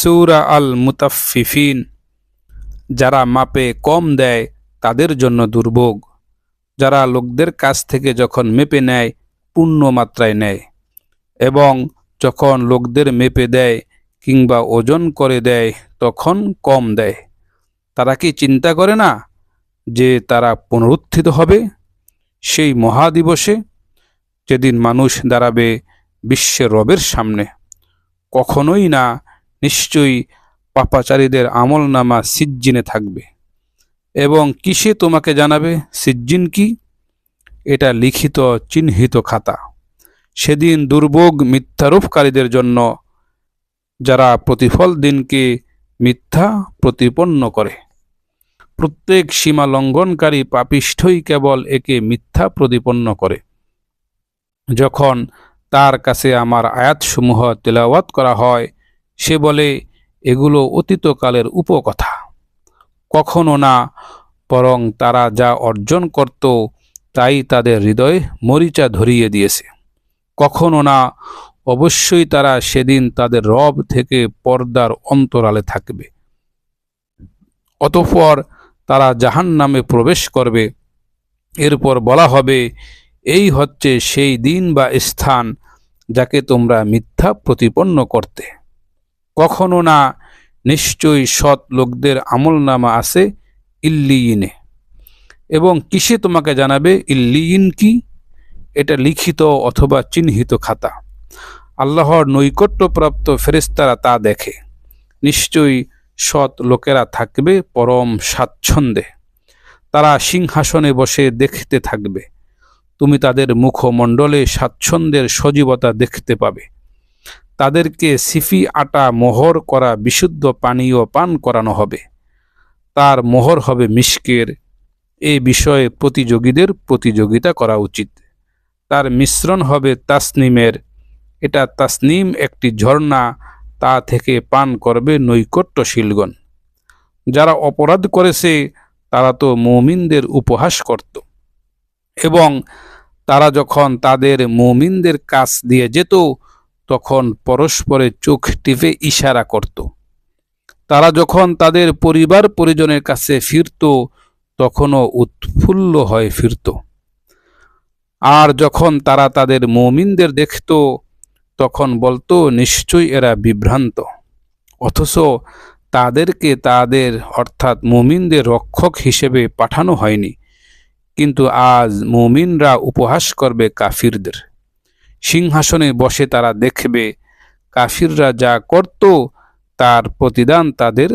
সুরা আল মুতাফিফিন যারা মাপে কম দেয়, তাদের জন্য দুর্ভোগ। যারা লোকদের কাছ থেকে যখন মেপে নেয়, পূর্ণ মাত্রায় নেয়। এবং যখন লোকদের মেপে দেয় কিংবা ওজন করে দেয়, তখন কম দেয়। তারা কি চিন্তা করে না যে তারা পুনরুত্থিত হবে? সেই মহাদিবসে যেদিন মানুষ দাঁড়াবে বিশ্বের রবের সামনে, কখনোই না নিশ্চয়ই পাপাচারীদের আমল নামা সিজ্জিনে থাকবে। এবং কিসে তোমাকে জানাবে? সিজ্জিন কি? এটা লিখিত, চিহ্নিত খাতা। সেদিন দুর্ভোগ মিথ্যারোপকারীদের জন্য যারা প্রতিফল দিনকে মিথ্যা প্রতিপন্ন করে। প্রত্যেক সীমা লঙ্ঘনকারী পাপিষ্ঠই কেবল একে মিথ্যা প্রতিপন্ন করে। যখন তার কাছে আমার আয়াতসমূহ তেলাওয়াত করা হয় সে বলে, এগুলো অতীতকালের উপকথা। কখনো না, বরং তারা যা অর্জন করত, তাই তাদের হৃদয়ে মরিচা ধরিয়ে দিয়েছে। কখনো না, অবশ্যই তারা সেদিন তাদের রব থেকে পর্দার অন্তরালে থাকবে। অতঃপর তারা জাহান নামে প্রবেশ করবে। এরপর বলা হবে, এই হচ্ছে সেই দিন বা স্থান, যাকে তোমরা মিথ্যা প্রতিপন্ন করতে। কখনো না, নিশ্চয়ই সৎ লোকদের আমল নামা আছে ইল্লিইনে এবং কিসে তোমাকে জানাবে? ইল্লিইন কি? এটা লিখিত অথবা চিহ্নিত খাতা। আল্লাহর নৈকট্যপ্রাপ্ত ফেরেস্তারা তা দেখে। নিশ্চয়ই সৎ লোকেরা থাকবে পরম স্বাচ্ছন্দ্যে। তারা সিংহাসনে বসে দেখতে থাকবে। তুমি তাদের মুখমণ্ডলে স্বাচ্ছন্দ্যের সজীবতা দেখতে পাবে। তাদেরকে সিফি আটা মোহর করা বিশুদ্ধ পানীয় পান করানো হবে। তার মোহর হবে মিষ্কের এ বিষয়ে প্রতিযোগীদের প্রতিযোগিতা করা উচিত। তার মিশ্রণ হবে তাসনিমের। এটা তাসনিম একটি ঝর্ণা, তা থেকে পান করবে নৈকট্যশীলগণ। যারা অপরাধ করেছে, তারা তো মৌমিনদের উপহাস করত। এবং তারা যখন তাদের মৌমিনদের কাছ দিয়ে যেত তখন পরস্পরে চোখ টিপে ইশারা করত। তারা যখন তাদের পরিবার পরিজনের কাছে ফিরত, তখনও উৎফুল্ল হয়ে ফিরত। আর যখন তারা তাদের মৌমিনদের দেখত, তখন বলতো, নিশ্চয়ই এরা বিভ্রান্ত। অথচ তাদেরকে তাদের, অর্থাৎ মুমিনদের রক্ষক হিসেবে পাঠানো হয়নি। কিন্তু আজ মুমিনরা উপহাস করবে কাফিরদের। সিংহাসনে বসে তারা দেখবে কাফিররা যা করত তার প্রতিদান তাদের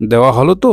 দেওয়া হলো তো?